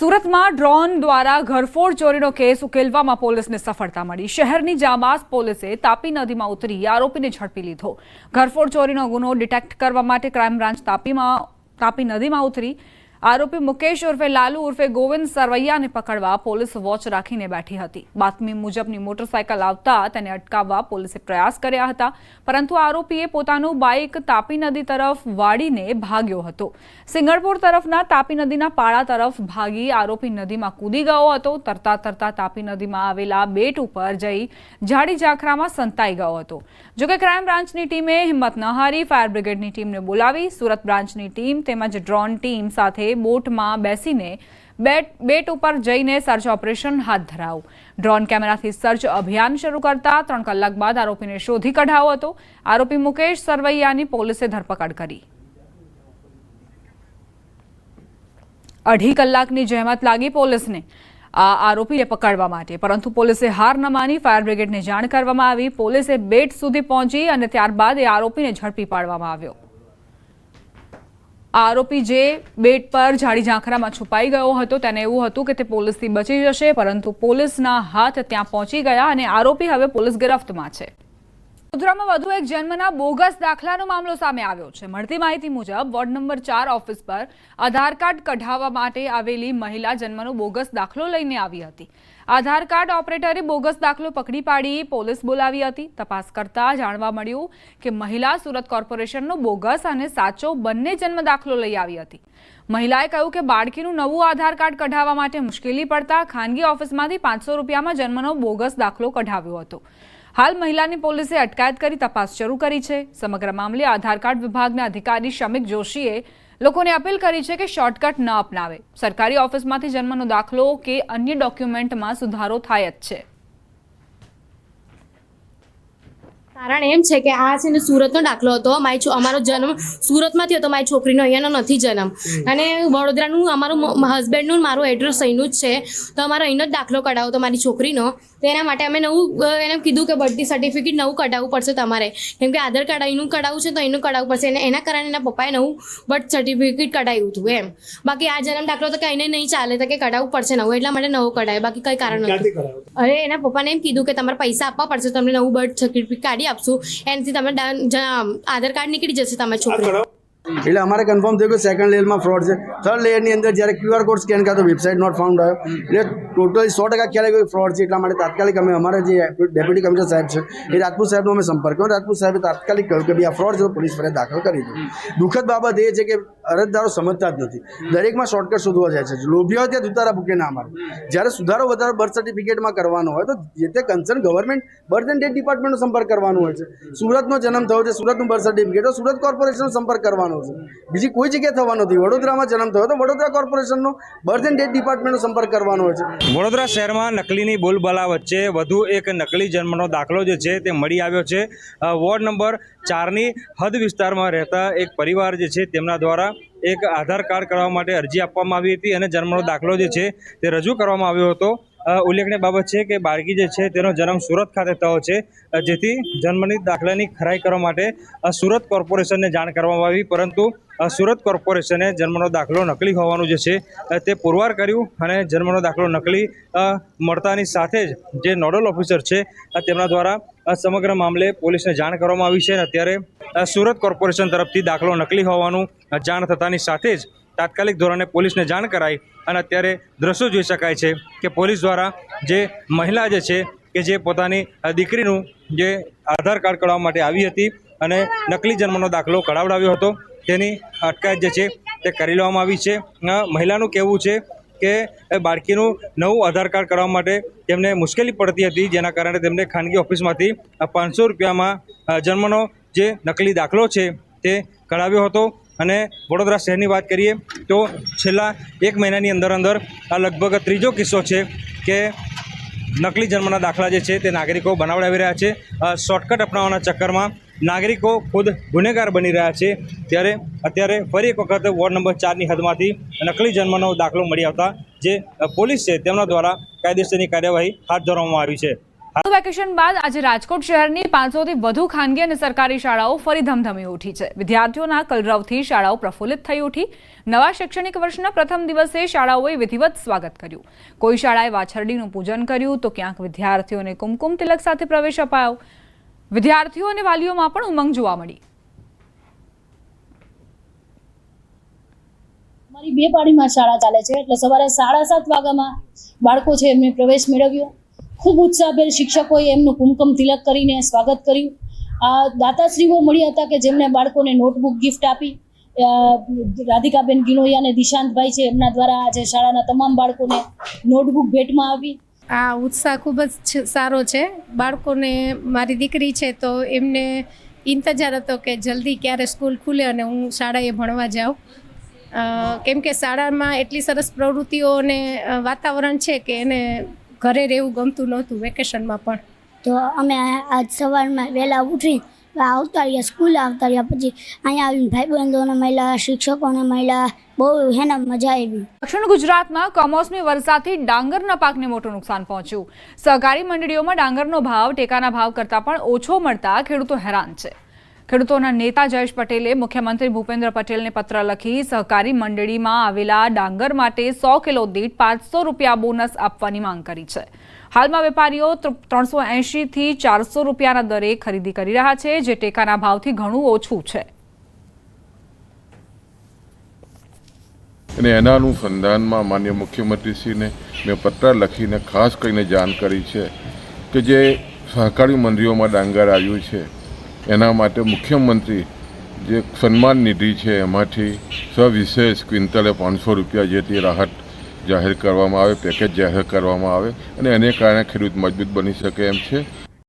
સુરતમાં ડ્રોન દ્વારા ઘરફોડ ચોરીનો કેસ ઉકેલવામાં પોલીસને સફળતા મળી. શહેરની જાબાઝ પોલીસે તાપી નદીમાં ઉતરી આરોપીને ઝડપી લીધો. ઘરફોડ ચોરીનો ગુનો ડિટેક્ટ કરવા માટે ક્રાઇમ બ્રાન્ચ તાપીમાં તાપી નદીમાં ઉતરી આરોપી મુકેશ ઉર્ફે લાલુ ઉર્ફે ગોવિંદ સરવૈયાને પકડવા પોલીસ વોચ રાખીને બેઠી હતી. બાતમી મુજબની મોટરસાયકલ આવતા તેને અટકાવવા પોલીસે પ્રયાસ કર્યા હતા, પરંતુ આરોપીએ પોતાનું બાઇક તાપી નદી તરફ વાળીને ભાગ્યો હતો. સિંગણપુર તરફના તાપી નદીના પાળા તરફ ભાગી આરોપી નદીમાં કૂદી ગયો હતો, તરતા તરતા તાપી નદીમાં આવેલા બેટ ઉપર જઈ ઝાડી ઝાખરામાં સંતાઈ ગયો હતો. જોકે ક્રાઇમ બ્રાન્ચની ટીમે હિંમત ન હારી ફાયર બ્રિગેડની ટીમને બોલાવી, સુરત બ્રાન્ચની ટીમ તેમજ ડ્રોન ટીમ સાથે બોટમાં બેસીને બેટ ઉપર જઈને સર્ચ ઓપરેશન હાથ ધરાવું ડ્રોન કેમેરાથી સર્ચ અભિયાન શરૂ કરતા ત્રણ કલાક બાદ આરોપીને શોધી કઢાવો હતો. આરોપી મુકેશ સરવૈયાની પોલીસે ધરપકડ કરી. અઢી કલાકની જહેમત લાગી પોલીસને આ આરોપીને પકડવા માટે. પરંતુ પોલીસે હાર ન માની ફાયર બ્રિગેડને જાણ કરવામાં આવી. પોલીસે બેટ સુધી પહોંચી અને ત્યારબાદ એ આરોપીને ઝડપી પાડવામાં આવ્યો. આરોપી જે બેટ પર ઝાડી ઝાંખરામાં છુપાઈ ગયો હતો, તેને એવું હતું કે તે પોલીસથી બચી જશે, પરંતુ પોલીસના હાથ ત્યાં પહોંચી ગયા અને આરોપી હવે પોલીસ ગિરફ્તમાં છે. વડોદરામાં વધુ એક જન્મના બોગસ દાખલાનો મામલો સામે આવ્યો છે. મળતી માહિતી મુજબ, વોર્ડ નંબર ચાર ઓફિસ પર આધાર કાર્ડ કઢાવવા માટે આવેલી મહિલા જન્મનો બોગસ દાખલો લઈને આવી હતી. આધાર કાર્ડ ઓપરેટરે બોગસ દાખલો પકડી પાડી પોલીસ બોલાવી હતી. તપાસ કરતા જાણવા મળ્યું કે મહિલા સુરત કોર્પોરેશનનો બોગસ અને સાચો બંને જન્મ દાખલો લઈ આવી હતી. મહિલાએ કહ્યું કે બાળકીનું નવું આધાર કાર્ડ કઢાવવા માટે મુશ્કેલી પડતા ખાનગી ઓફિસમાંથી પાંચસો રૂપિયામાં જન્મનો બોગસ દાખલો કઢાવ્યો હતો. હાલ મહિલાની પોલીસે અટકાયત કરી તપાસ શરૂ કરી છે. સમગ્ર મામલે આધાર કાર્ડ વિભાગના અધિકારી શમિક જોશીએ લોકોને અપીલ કરી છે કે શોર્ટકટ ન અપનાવે. સરકારી ઓફિસમાંથી જન્મનો દાખલો કે અન્ય ડોક્યુમેન્ટમાં સુધારો થાય જ છે. કારણ એમ છે કે આ છે ને સુરતનો દાખલો હતો. મારી છો અમારો જન્મ સુરતમાંથી હતો. મારી છોકરીનો અહીંયાનો નથી જન્મ. અને વડોદરાનું અમારું હસબન્ડનું મારું એડ્રેસ અહીંનું જ છે. તો અમારો અહીંનો જ દાખલો કઢાવો તો મારી છોકરીનો. તો એના માટે અમે નવું એને કીધું કે બર્થ સર્ટિફિકેટ નવું કઢાવવું પડશે તમારે. કેમ કે આધાર કાર્ડ એનું કઢાવવું છે તો એનું કઢાવવું પડશે. અને એના કારણે એના પપ્પાએ નવું બર્થ સર્ટિફિકેટ કઢાવ્યું હતું એમ. બાકી આ જન્મ દાખલો તો કંઈને નહીં ચાલે તો કે કઢાવવું પડશે નવું એટલા માટે નવો કઢાય બાકી કંઈ કારણ નથી. અરે એના પપ્પાને એમ કીધું કે તમારે પૈસા આપવા પડશે તમને નવું બર્થ સર્ટિફિકેટ કાઢી આપશું. એનાથી તમે આધાર કાર્ડ નીકળી જશે તમે છોકરી એટલે અમારે કન્ફર્મ થયું કે સેકન્ડ લેયરમાં ફ્રોડ છે. થર્ડ લેયરની અંદર જ્યારે ક્યુઆર કોડ સ્કેન કરતો વેબસાઇટ નોટ ફાઉન્ડ આવ્યો. એટલે ટોટલી સો ટકા ખ્યાલ આવ્યો ફ્રોડ છે એટલા માટે તાત્કાલિક અમે અમારા જે ડેપ્યુટી કમિશનર સાહેબ છે એ રાજપૂત સાહેબનો અમે સંપર્ક કર્યો રાજપૂત સાહેબે તાત્કાલિક કહ્યું કે ભાઈ આ ફ્રોડ છે તો પોલીસ ફરિયાદ દાખલ કરી દીધું દુઃખદ બાબત એ છે કે અરજદારો સમજતા જ નથી. દરેકમાં શોર્ટકટ શોધવા જાય છે. લોભી હોય ત્યાં દુતારા ભૂકે ના મારે. જ્યારે સુધારો વધારો બર્થ સર્ટિફિકેટમાં કરવાનો હોય તો જે તે concern government birth and death ડિપાર્ટમેન્ટનો સંપર્ક કરવાનો હોય છે. સુરતનો જન્મ થયો છે, સુરતનું બર્થ સર્ટિફિકેટ હોય, સુરત કોર્પોરેશનનો સંપર્ક કરવાનો છે. બીજી કોઈ જગ્યાએ થવાનો નથી. વડોદરામાં જન્મ થયો તો વડોદરા કોર્પોરેશનનો બર્થ એન્ડ ડેથ ડિપાર્ટમેન્ટનો સંપર્ક કરવાનો હોય છે. વડોદરા શહેરમાં નકલીની બોલબાલા વચ્ચે વધુ એક નકલી જન્મનો દાખલો જે છે તે મળી આવ્યો છે. વોર્ડ નંબર ચારની હદ વિસ્તારમાં રહેતા એક પરિવાર જે છે તેમના દ્વારા એક આધાર કાર્ડ કરાવવા માટે અરજી આપવામાં આવી હતી અને જન્મનો દાખલો જે છે તે રજૂ કરવામાં આવ્યો હતો. ઉલ્લેખનીય બાબત છે કે બાળકી જે છે તેનો જન્મ સુરત ખાતે થયો છે. જેથી જન્મની દાખલાની ખરાઈ કરવા માટે સુરત કોર્પોરેશનને જાણ કરવામાં આવી. પરંતુ સુરત કોર્પોરેશને જન્મનો દાખલો નકલી હોવાનું જે છે તે પુરવાર કર્યું અને જન્મનો દાખલો નકલી મળતાની સાથે જ જે નોડલ ઓફિસર છે તેમના દ્વારા આ સમગ્ર મામલે પોલીસને જાણ કરવામાં આવી છે અને અત્યારે સુરત કોર્પોરેશન તરફથી દાખલો નકલી હોવાનું જાણ થતાની સાથે જ તાત્કાલિક ધોરણે પોલીસને જાણ કરાઈ અને અત્યારે દ્રશ્યો જોઈ શકાય છે કે પોલીસ દ્વારા જે મહિલા જે છે કે જે પોતાની દીકરીનું જે આધાર કાર્ડ કઢાવવા માટે આવી હતી અને નકલી જન્મનો દાખલો કઢાવડાવ્યો હતો, તેની અટકાયત જે છે તે કરી લેવામાં આવી છે. મહિલાનું કહેવું છે કે બાળકીનું નવું આધાર કાર્ડ કરાવવા માટે તેમને મુશ્કેલી પડતી હતી, જેના કારણે તેમને ખાનગી ઓફિસમાંથી પાંચસો રૂપિયામાં જન્મનો જે નકલી દાખલો છે તે કઢાવ્યો હતો. અને વડોદરા શહેરની વાત કરીએ તો છેલ્લા એક મહિનાની અંદર અંદર આ લગભગ ત્રીજો કિસ્સો છે કે નકલી જન્મના દાખલા જે છે તે નાગરિકો બનાવડાવી રહ્યા છે. શોર્ટકટ અપનાવવાના ચક્કરમાં નાગરિકો ખુદ ગુનેગાર બની રહ્યા છે. ત્યારે અત્યારે ફરી એક વખત વોર્ડ નંબર ચારની હદમાંથી નકલી જન્મનો દાખલો મળી આવતા જે પોલીસ છે તેમના દ્વારા કાયદેસરની કાર્યવાહી હાથ ધરવામાં આવી છે. વેકેશન બાદ આજે રાજકોટ શહેરની પાંચસોથી વધુ ખાનગી અને સરકારી શાળાઓ ફરી ઉઠી છે. વિદ્યાર્થીઓના કલરવથી શાળાઓ પ્રફુલ્લિત થઈ ઉઠી. નવા શૈક્ષણિક વર્ષના પ્રથમ દિવસે શાળાઓએ વિધિવત સ્વાગત કર્યું. કોઈ શાળાએ વાછરડીનું પૂજન કર્યું તો ક્યાંક વિદ્યાર્થીઓને કુમકુમ તિલક સાથે પ્રવેશ અપાયો. વિદ્યાર્થીઓ અને વાલીઓમાં પણ ઉમંગ જોવા મળી. મારી બે પાડીમાં શાળા ચાલે છે. એટલે સવારે સાડા સાત વાગ્યામાં બાળકો છે એમને પ્રવેશ મેળવ્યો. ખૂબ ઉત્સાહભેર શિક્ષકોએ એમનું કુમકમ તિલક કરીને સ્વાગત કર્યું. આ દાતાશ્રીઓ મળ્યા હતા કે જેમણે બાળકોને નોટબુક ગિફ્ટ આપી. રાધિકાબેન ગિનોયા અને દિશાંતભાઈ છે એમના દ્વારા આજે શાળાના તમામ બાળકોને નોટબુક ભેટમાં આપી આ ઉત્સાહ ખૂબ જ સારો છે. બાળકોને મારી દીકરી છે તો એમને ઇંતજાર હતો કે જલ્દી ક્યારે સ્કૂલ ખુલે અને હું શાળાએ ભણવા જાઉં. કેમ કે શાળામાં એટલી સરસ પ્રવૃત્તિઓ અને વાતાવરણ છે કે એને ઘરે રહેવું ગમતું નહોતું વેકેશનમાં પણ. તો અમે આજ સવારમાં વહેલા ઉઠી આવતા રહ્યા સ્કૂલ આવતા રહ્યા. પછી અહીંયા આવીને ભાઈબંધોને મળ્યા, શિક્ષકોને મળ્યા. બહુ હેને મજા આવી. દક્ષિણ ગુજરાતમાં કમોસમી વરસાદથી ડાંગરના પાકને મોટું નુકસાન પહોંચ્યું. સહકારી મંડળીઓમાં ડાંગરનો ભાવ, ટેકાના ભાવ કરતાં પણ ઓછો મળતા ખેડૂતો હેરાન છે. ખેડૂતોના નેતા જયેશ પટેલે મુખ્યમંત્રી ભૂપેન્દ્ર પટેલને પત્ર લખી સહકારી મંડળીમાં આવેલા ડાંગર માટે સો કિલો દીઠ પાંચસો રૂપિયા બોનસ આપવાની માંગ કરી છે. હાલમાં વેપારીઓ ત્રણસો એંશીથી ચારસો રૂપિયાના દરે ખરીદી કરી રહ્યા છે, જે ટેકાના ભાવથી ઘણું ઓછું છે. અને એના અનુસંધાનમાં માન્ય મુખ્યમંત્રીશ્રીને મેં પત્ર લખીને ખાસ કરીને જાણ કરી છે કે જે સહકારી મંડળીઓમાં ડાંગર આવ્યું છે, એના માટે મુખ્યમંત્રી જે સન્માન નિધિ છે, એમાંથી સવિશેષ ક્વિન્ટલે પાંચસો રૂપિયા જેટલી રાહત જાહેર કરવામાં આવે પેકેજ જાહેર કરવામાં આવે અને એને કારણે ખેડૂત મજબૂત બની શકે એમ છે.